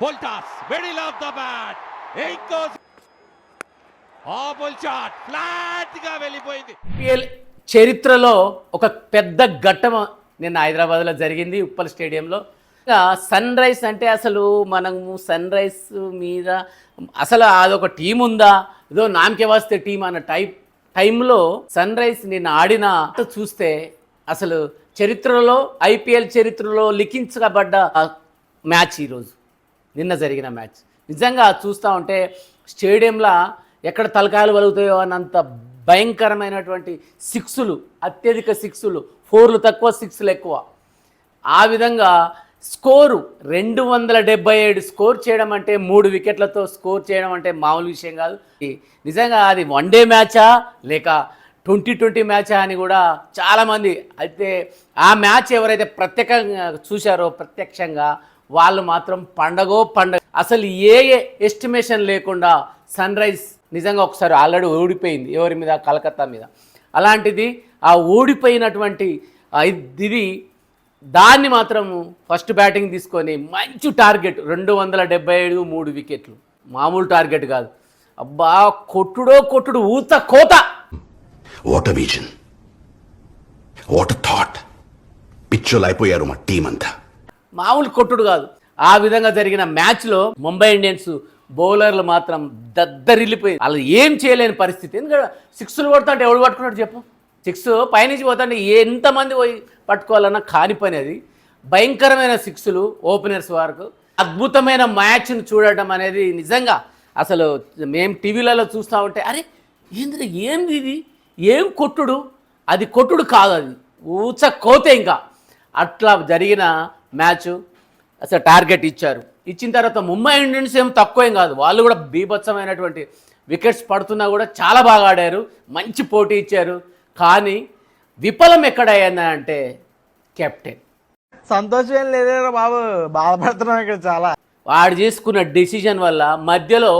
Full toss middle the bat. Bat ఇంకో shot ఫ్లాట్గా వెళ్ళిపోయింది. ఐపీఎల్ చరిత్రలో ఒక పెద్ద ఘట్టం నిన్న హైదరాబాద్లో జరిగింది ఉప్పల్ స్టేడియంలో. సన్ రైజ్ అంటే అసలు మనము సన్ రైజ్ మీద అసలు అదొక టీం ఉందా? ఏదో నామకే వాస్తే టీం అన్న టైప్ టైంలో సన్ రైజ్ నిన్న ఆడిన చూస్తే అసలు చరిత్రలో ఐపీఎల్ చరిత్రలో లిఖించబడ్డ మ్యాచ్ ఈరోజు. నిన్న జరిగిన మ్యాచ్. నిజంగా చూస్తూ ఉంటే స్టేడియంలో ఎక్కడ తలకాయలు వలుగుతాయో అన్నంత భయంకరమైనటువంటి సిక్సులు అత్యధిక సిక్సులు ఫోర్లు తక్కువ సిక్స్లు ఎక్కువ. ఆ విధంగా స్కోరు రెండు వందల డెబ్బై ఏడు స్కోర్ చేయడం అంటే మూడు వికెట్లతో స్కోర్ చేయడం అంటే మామూలు విషయం కాదు. నిజంగా అది వన్ డే మ్యాచా? లేక ట్వంటీ ట్వంటీ మ్యాచా అని కూడా చాలామంది అయితే ఆ మ్యాచ్ ఎవరైతే ప్రత్యేకంగా చూశారో ప్రత్యక్షంగా వాళ్ళు మాత్రం పండగో పండగ. అసలు ఏ ఏ ఎస్టిమేషన్ లేకుండా సన్ రైజ్ నిజంగా ఒకసారి ఆల్రెడీ ఓడిపోయింది ఎవరి మీద? కలకత్తా మీద. అలాంటిది ఆ ఓడిపోయినటువంటి ఇది దాన్ని మాత్రము ఫస్ట్ బ్యాటింగ్ తీసుకొని మంచి టార్గెట్ రెండు వందల డెబ్బై ఏడు మూడు వికెట్లు. మామూలు టార్గెట్ కాదు. అబ్బా కొట్టుడో కొట్టుడు ఊత కోత! వాట్ విజన్ వాట్ థాట్ పిచ్చోలు అయిపోయారు మా టీం అంతా మామూలు కొట్టుడు కాదు. ఆ విధంగా జరిగిన మ్యాచ్లో ముంబై ఇండియన్స్ బౌలర్లు మాత్రం దద్దరిల్లిపోయి వాళ్ళు ఏం చేయలేని పరిస్థితి. ఎందుకంటే సిక్స్లు కొడుతుంటే ఎవడు పట్టుకున్నాడు చెప్పు? సిక్స్ పైనుంచి పోతుంటే ఎంతమంది పోయి పట్టుకోవాలన్నా కాని పని అది. భయంకరమైన సిక్స్లు ఓపెనర్స్ వరకు. అద్భుతమైన మ్యాచ్ను చూడటం అనేది నిజంగా అసలు మేము టీవీలలో చూస్తూ ఉంటే అరే ఏంది ఏంది ఇది? ఏం కొట్టుడు? అది కొట్టుడు కాదు అది. ఊచ కోతే ఇంకా. అట్లా జరిగిన మ్యాచ్ అసలు టార్గెట్ ఇచ్చారు. ఇచ్చిన తర్వాత ముంబై ఇండియన్స్ ఏం తక్కువేం కాదు. వాళ్ళు కూడా బీభత్సమైనటువంటి వికెట్స్ పడుతున్నా కూడా చాలా బాగా ఆడారు. మంచి పోటీ ఇచ్చారు. కానీ విఫలం ఎక్కడయ్యింది అంటే కెప్టెన్. సంతోషం ఏం లేదేరా బాబు. బాధపడుతున్నాం ఇక్కడ చాలా. వాడు చేసుకున్న డెసిషన్ వల్ల మధ్యలో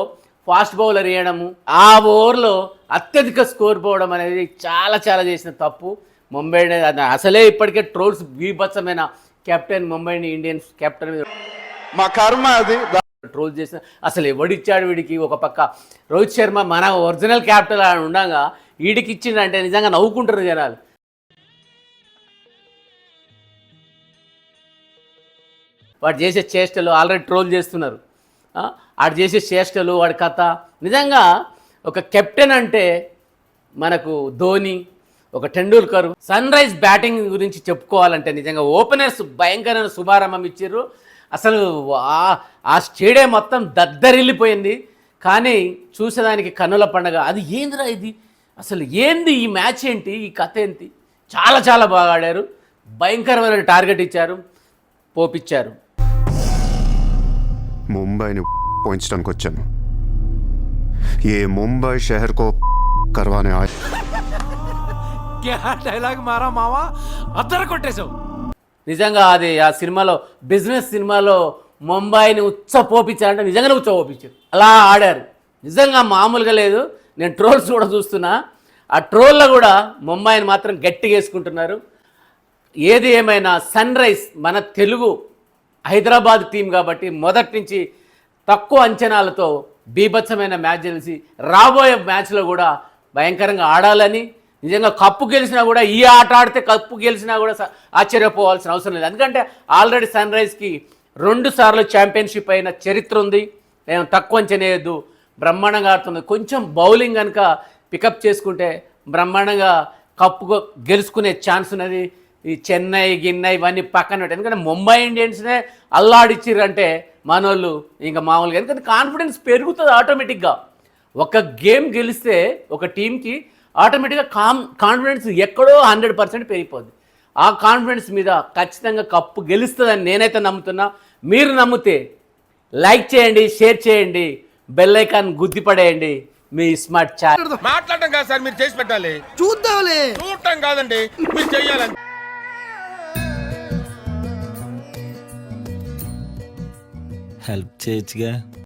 ఫాస్ట్ బౌలర్ వేయడము ఆ ఓవర్లో అత్యధిక స్కోర్ పోవడం అనేది చాలా చాలా చేసిన తప్పు. ముంబై అసలే ఇప్పటికే ట్రోల్స్ బీభత్సమైన కెప్టెన్ ముంబై ఇండియన్స్ కెప్టెన్ మీద మా కర్మ అది. ట్రోల్ చేసిన అసలు ఎవడిచ్చాడు వీడికి ఒక పక్క? రోహిత్ శర్మ మన ఒరిజినల్ క్యాప్టెన్ అని ఉండగా వీడికి ఇచ్చిండంటే నిజంగా నవ్వుకుంటారు జనాలు. వాడు చేసే చేష్టలు ఆల్రెడీ ట్రోల్ చేస్తున్నారు. వాడు చేసే చేష్టలు వాడి కథ. నిజంగా ఒక కెప్టెన్ అంటే మనకు ధోని ఒక టెండూల్కర్ సన్ రైజ్ బ్యాటింగ్ గురించి చెప్పుకోవాలంటే నిజంగా ఓపెనర్స్ భయంకరమైన శుభారంభం ఇచ్చారు. అసలు ఆ స్టేడియం మొత్తం దద్దరిల్లిపోయింది. కానీ చూసేదానికి కన్నుల పండగ. అది ఏందిరా ఇది? అసలు ఏంది ఈ మ్యాచ్ ఏంటి? ఈ కథ ఏంటి? చాలా చాలా బాగా ఆడారు. భయంకరమైన టార్గెట్ ఇచ్చారు. పోపిచ్చారు. ముంబైని పోయించడానికి వచ్చాను ఏ ముంబై షహర్కో కర్వానే డైలాగ్ మారా మావా? అద్దర కొట్టేశావు. నిజంగా అది ఆ సినిమాలో బిజినెస్ సినిమాలో ముంబైని ఉచ్చ పోపించారంటే నిజంగానే ఉచ్చ పోపించారు అలా ఆడారు. నిజంగా మామూలుగా లేదు. నేను ట్రోల్స్ కూడా చూస్తున్నా. ఆ ట్రోల్లో కూడా ముంబైని మాత్రం గట్టిగా వేసుకుంటున్నారు. ఏది ఏమైనా సన్ రైజ్ మన తెలుగు హైదరాబాద్ టీం కాబట్టి మొదటి నుంచి తక్కువ అంచనాలతో బీభత్సమైన మ్యాచ్ తెలిసి రాబోయే మ్యాచ్లో కూడా భయంకరంగా ఆడాలని నిజంగా కప్పు గెలిచినా కూడా ఈ ఆట ఆడితే కప్పు గెలిచినా కూడా ఆశ్చర్యపోవాల్సిన అవసరం లేదు. ఎందుకంటే ఆల్రెడీ సన్ రైజ్కి రెండు సార్లు ఛాంపియన్షిప్ అయిన చరిత్ర ఉంది. నేను తక్కువ అంచనేయద్దు బ్రహ్మాండంగా ఆడుతుంది. కొంచెం బౌలింగ్ కనుక పికప్ చేసుకుంటే బ్రహ్మాండంగా కప్పు గెలుచుకునే ఛాన్స్ ఉన్నది. ఈ చెన్నై గిన్నె ఇవన్నీ పక్కన పెట్టాయి ఎందుకంటే ముంబై ఇండియన్స్నే అల్లాడిచ్చిర్రంటే మనోళ్ళు ఇంకా మామూలుగా. ఎందుకంటే కాన్ఫిడెన్స్ పెరుగుతుంది ఆటోమేటిక్గా. ఒక గేమ్ గెలిస్తే ఒక టీంకి ఆటోమేటిక్గా కామ్ కాన్ఫిడెన్స్ ఎక్కడో హండ్రెడ్ పర్సెంట్ పెరిగిపోద్ది. ఆ కాన్ఫిడెన్స్ మీద ఖచ్చితంగా కప్పు గెలుస్తుందని నేనైతే నమ్ముతున్నా. మీరు నమ్మితే లైక్ చేయండి షేర్ చేయండి బెల్ ఐకాన్ గుద్ది పడేయండి. మీ స్మార్ట్ చాట్ మాట్లాడటం కాదు సార్ మీరు చేసి పెట్టాలి. చూద్దాంలే. చూడటం కాదండి మీరు చెయ్యాలండి హెల్ప్ చేయొచ్చుగా.